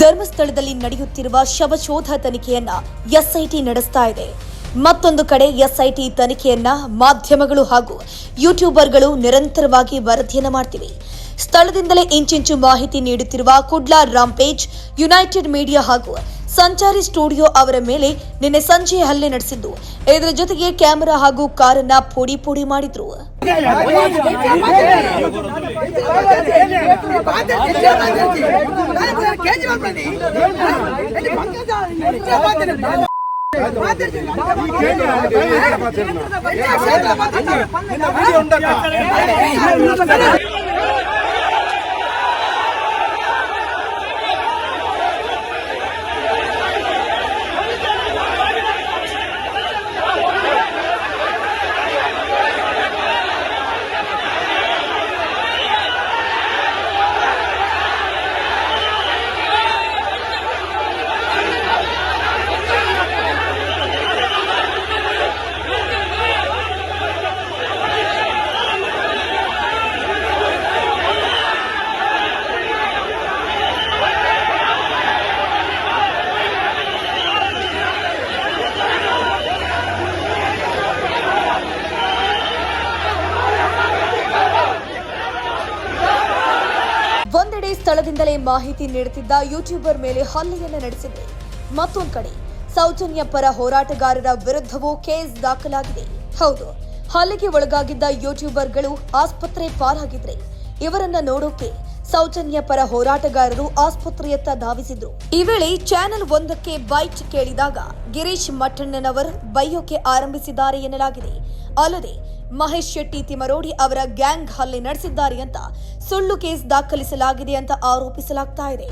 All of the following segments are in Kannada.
ಧರ್ಮಸ್ಥಳದಲ್ಲಿ ನಡೆಯುತ್ತಿರುವ ಶವಶೋಧ ತನಿಖೆಯನ್ನ ಎಸ್ಐಟಿ ನಡೆಸ್ತಾ ಇದೆ. ಮತ್ತೊಂದು ಕಡೆ ಎಸ್ಐಟಿ ತನಿಖೆಯನ್ನ ಮಾಧ್ಯಮಗಳು ಹಾಗೂ ಯೂಟ್ಯೂಬರ್ಗಳು ನಿರಂತರವಾಗಿ ವರದಿಯನ್ನು ಮಾಡ್ತಿವೆ. ಸ್ಥಳದಿಂದಲೇ ಇಂಚಿಂಚು ಮಾಹಿತಿ ನೀಡುತ್ತಿರುವ ಕುಡ್ಲಾ ರಾಂಪೇಜ್ ಯುನೈಟೆಡ್ ಮೀಡಿಯಾ ಹಾಗೂ ಸಂಚಾರಿ ಸ್ಟುಡಿಯೋ ಅವರ ಮೇಲೆ ನಿನ್ನೆ ಸಂಜೆ ಹಲ್ಲೆ ನಡೆಸಿದ್ದು. ಇದರ ಜೊತೆಗೆ ಕ್ಯಾಮೆರಾ ಹಾಗೂ ಕಾರನ್ನ ಪುಡಿ ಪುಡಿ ಮಾಡಿದ್ರು. ಸ್ಥಳದಿಂದಲೇ ಮಾಹಿತಿ ನೀಡುತ್ತಿದ್ದ ಯೂಟ್ಯೂಬರ್ ಮೇಲೆ ಹಲ್ಲೆಯನ್ನು ನಡೆಸಿದೆ. ಮತ್ತೊಂದು ಕಡೆ, ಸೌಜನ್ಯ ಪರ ಹೋರಾಟಗಾರರ ವಿರುದ್ಧವೂ ಕೇಸ್ ದಾಖಲಾಗಿದೆ. ಹೌದು, ಹಲ್ಲೆಗೆ ಒಳಗಾಗಿದ್ದ ಯೂಟ್ಯೂಬರ್ಗಳು ಆಸ್ಪತ್ರೆ ಪಾಲಾಗಿದ್ರೆ ಇವರನ್ನ ನೋಡೋಕೆ ಸೌಜನ್ಯ ಪರ ಹೋರಾಟಗಾರರು ಆಸ್ಪತ್ರೆಯತ್ತ ಧಾವಿಸಿದ್ರು. ಈ ವೇಳೆ ಚಾನೆಲ್ ಒಂದಕ್ಕೆ ಬೈಟ್ ಕೇಳಿದಾಗ ಗಿರೀಶ್ ಮಠಣ್ಣನವರ್ ಬೈಯೋಕೆ ಆರಂಭಿಸಿದ್ದಾರೆ ಎನ್ನಲಾಗಿದೆ. ಅಲ್ಲದೆ ಮಹೇಶ್ ಶೆಟ್ಟಿ ತಿಮರೋಡಿ ಅವರ ಗ್ಯಾಂಗ್ ಹಲ್ಲೆ ನಡೆಸಿದ್ದಾರೆ ಅಂತ ಸುಳ್ಳು ಕೇಸ್ ದಾಖಲಿಸಲಾಗಿದೆ ಅಂತ ಆರೋಪಿಸಲಾಗ್ತಾ ಇದೆ.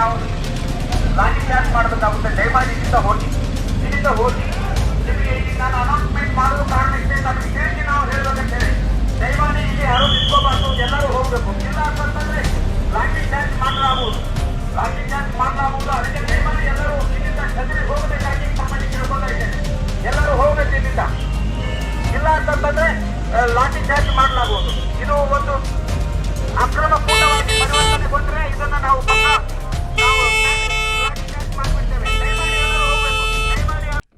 ನಾವು ಲಾಂಗ್ ಚಾರ್ಜ್ ಮಾಡಬೇಕಾಗುತ್ತೆ. ದಯಮಾಡಿ ಇಲ್ಲಿಂದ ಹೋಗಿ. ಇಲ್ಲಿಂದ ಹೋಗಿ ನಿಮಗೆ ಇಲ್ಲಿ ನಾನು ಅನೌನ್ಸ್ಮೆಂಟ್ ಮಾಡಲು ಕಾರಣ ಇದೆ ನಾನು ವಿಶೇಷ ನಾವು ಹೇಳಬೇಕಂತೇಳಿ ದಯಮಾಡಿ ಇಲ್ಲಿ ಯಾರು ನಿಂತ್ಕೋಬಾರ್ದು. ಎಲ್ಲರೂ ಹೋಗಬೇಕು. ಇಲ್ಲ ಅಂತಂದ್ರೆ ಲಾಂಗಿ ಚಾರ್ಜ್ ಮಾಡಲಾಗುವುದು. ಲಾಂಗಿ ಚಾರ್ಜ್ ಮಾಡಲಾಗುವುದು. ಅದಕ್ಕೆ ದಯಮಾಡಿ ಎಲ್ಲರೂ ಇಲ್ಲಿಂದ ಕದಲಿ ಹೋಗಬೇಕಾಗಿ ನಮ್ಮಲ್ಲಿ ಕೇಳ್ಕೊಳ್ತಾ ಇದ್ದೇನೆ. ಎಲ್ಲರೂ ಹೋಗಬೇಕು ಇಲ್ಲಿಂದ. ಇಲ್ಲ ಅಂತಂದ್ರೆ ಲಾಂಗಿ ಚಾರ್ಜ್ ಮಾಡಲಾಗುವುದು. ಇದು ಒಂದು ಅಕ್ರಮ ಕೂಟವಾಗಿ ಪರಿವರ್ತನೆಗೊಂಡ್ರೆ ಇದನ್ನ ನಾವು ಪಕ್ಕ